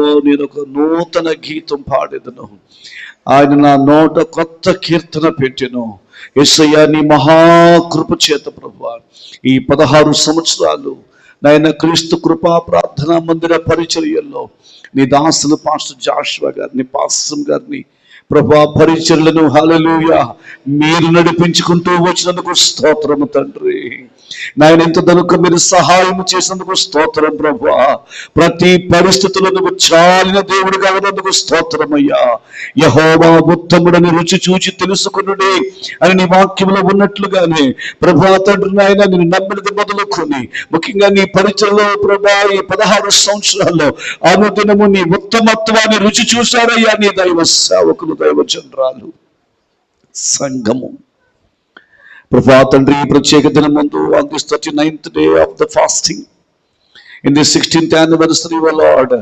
ఇదిగో నేను ఒక నూతన గీతం పాడేదను. ఆయన నా నోట కొత్త కీర్తన పెట్టెను. ఎస్ఐయా నీ మహాకృప చేత ప్రభు ఈ పదహారు సంవత్సరాలు నాయన క్రీస్తు కృపా ప్రార్థనా మందిర పరిచర్యల్లో నీ దాసులు పాస్టర్ జాషువా గారిని పాస్టర్ గారిని ప్రభా పరిచర్లను హలలుయ మీరు నడిపించుకుంటూ వచ్చినందుకు స్తోత్రము తండ్రి. నాయన ఇంత దనుక మీరు సహాయం చేసినందుకు స్తోత్రం ప్రభా ప్రతి పరిస్థితులందుకు చాలిన దేవుడిగా ఉన్నందుకు స్తోత్రమయ్యా. యహోవా ఉత్తముడని రుచి చూచి తెలుసుకునుడే అని నీ వాక్యంలో ఉన్నట్లుగానే ప్రభా తండ్రి నాయన నేను నమ్మినది మొదలుకొని ముఖ్యంగా నీ పరిచయంలో ప్రభా ఈ పదహారు సంవత్సరాల్లో అనుదినము నీ ఉత్తమత్వాన్ని రుచి చూశారయ్యా నీ దైవ సేవకులు దైవ చంద్రాలు సంఘము. ప్రభా తండ్రి ఈ ప్రత్యేక దినం ముందు on this thirty ninth day of the fasting in the sixteenth anniversary Lord